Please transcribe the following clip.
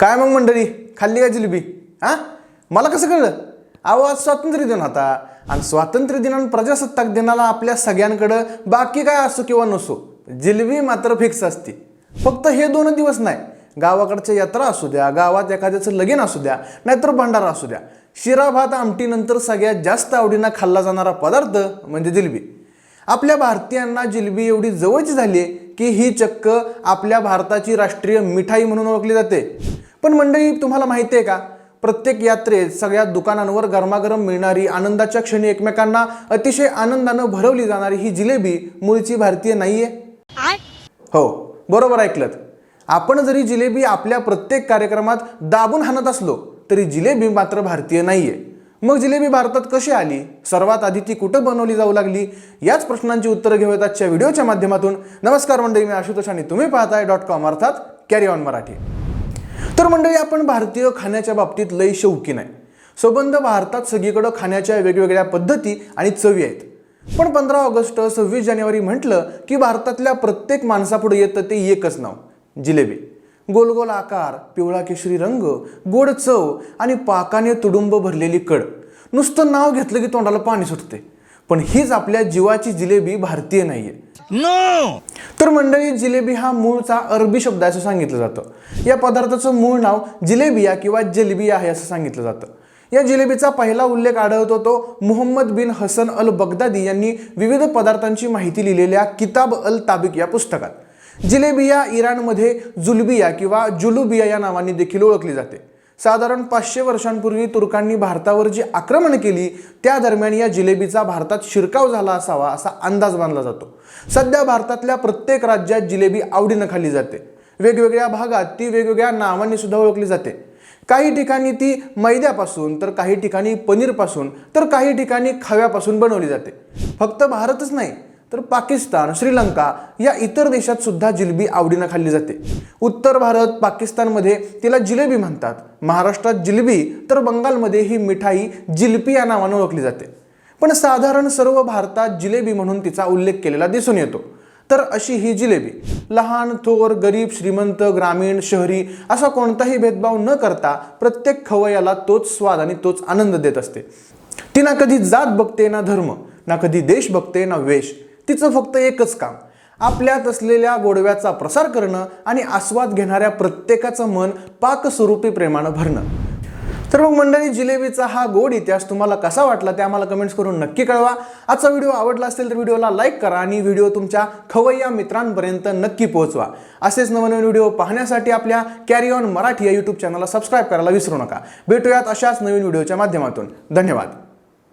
काय मग मंडळी? खाल्ली का जिलेबी? हां? मला कसं कळलं? अहो आज स्वातंत्र्य दिन होता आणि स्वातंत्र्य दिन आणि प्रजासत्ताक दिनाला आपल्या सगळ्यांकडं बाकी काय असो किंवा नसो जिलेबी मात्र फिक्स असते. फक्त हे दोन दिवस नाही. गावाकडच्या यात्रा असू द्या गावात एखाद्याचं लगीन असू द्या नाहीतर भंडारा असू द्या. शिरा भात आमटीनंतर सगळ्यात जास्त आवडीनं खाल्ला जाणारा पदार्थ म्हणजे जिलेबी. आपल्या भारतीयांना जिलेबी एवढी जवळची झाली आहे की ही चक्क आपल्या भारताची राष्ट्रीय मिठाई म्हणून ओळखली जाते. पण मंडळी तुम्हाला माहिती आहे का? प्रत्येक यात्रेत सगळ्या दुकानांवर गरमागरम मिळणारी आनंदाच्या क्षणी एकमेकांना अतिशय आनंदानं भरवली जाणारी ही जिलेबी मूळची भारतीय नाहीये. हो बरोबर ऐकलं आपण जरी जिलेबी आपल्या प्रत्येक कार्यक्रमात दाबून हाणत असलो तरी जिलेबी मात्र भारतीय नाहीये. मग जिलेबी भारतात कशी आली? सर्वात आधी ती कुठं बनवली जाऊ लागली? याच प्रश्नांची उत्तरं घेऊयात आजच्या व्हिडिओच्या माध्यमातून. नमस्कार मंडळी मी आशुतोष आणि तुम्ही पाहताय डॉट कॉम अर्थात कॅरी ऑन मराठी. तर मंडळी आपण भारतीय खाण्याच्या बाबतीत लय शौकीन आहे. सबंध भारतात सगळीकडं खाण्याच्या वेगवेगळ्या पद्धती आणि चवी आहेत. पण पंधरा ऑगस्ट सव्वीस जानेवारी म्हटलं की भारतातल्या प्रत्येक माणसापुढे येतं ते एकच नाव जिलेबी. गोल गोल आकार पिवळा केशरी रंग गोड चव आणि पाकाने तुडुंब भरलेली कड नुसतं नाव घेतलं की तोंडाला पाणी सुटते. पण हीच आपल्या जीवाची जिलेबी भारतीय नाहीये. No! तर मंडळी जिलेबी हा मूळचा अरबी शब्द असं सांगितलं जातं. या पदार्थाचं मूळ नाव जिलेबिया किंवा जलबिया आहे असं सांगितलं जातं. या जिलेबीचा पहिला उल्लेख आढळतो तो Muhammad bin Hasan al Baghdadi यांनी विविध पदार्थांची माहिती लिहिलेल्या किताब अल ताबिक या पुस्तकात. जिलेबिया इराणमध्ये जुलबिया किंवा जुलुबिया या नावाने देखील ओळखली जाते. साधारण पाचशे वर्षांपूर्वी तुर्कांनी भारतावर जी आक्रमण केली त्या दरम्यान या जिलेबीचा भारतात शिरकाव झाला असावा असा अंदाज बांधला जातो. सध्या भारतातल्या प्रत्येक राज्यात जिलेबी आवडीनं खाल्ली जाते. वेगवेगळ्या भागात ती वेगवेगळ्या नावांनी सुद्धा ओळखली जाते. काही ठिकाणी ती मैद्यापासून तर काही ठिकाणी पनीरपासून तर काही ठिकाणी खव्यापासून बनवली जाते. फक्त भारतच नाही तर पाकिस्तान श्रीलंका या इतर देशात सुद्धा जिलेबी आवडीनं खाल्ली जाते. उत्तर भारत पाकिस्तानमध्ये तिला जिलेबी म्हणतात. महाराष्ट्रात जिलेबी तर बंगालमध्ये ही मिठाई जिलपी या नावानं ओळखली जाते. पण साधारण सर्व भारतात जिलेबी म्हणून तिचा उल्लेख केलेला दिसून येतो. तर अशी ही जिलेबी लहान थोर गरीब श्रीमंत ग्रामीण शहरी असा कोणताही भेदभाव न करता प्रत्येक खवयाला तोच स्वाद आणि तोच आनंद देत असते. ती ना कधी जात बघते ना धर्म ना कधी देश बघते ना वेश. तिचं फक्त एकच काम आपल्यात असलेल्या गोडव्याचा प्रसार करणं आणि आस्वाद घेणाऱ्या प्रत्येकाचं मन पाकस्वरूपी प्रेमानं भरणं. तर मग मंडळी जिलेबीचा हा गोड इतिहास तुम्हाला कसा वाटला ते आम्हाला कमेंट्स करून नक्की कळवा. आजचा व्हिडिओ आवडला असेल तर व्हिडिओला लाईक करा आणि व्हिडिओ तुमच्या खवय्या मित्रांपर्यंत नक्की पोहोचवा. असेच नवनवीन व्हिडिओ पाहण्यासाठी आपल्या कॅरी ऑन मराठी या यूट्यूब चॅनलला सबस्क्राईब करायला विसरू नका. भेटूयात अशाच नवीन व्हिडिओच्या माध्यमातून. धन्यवाद.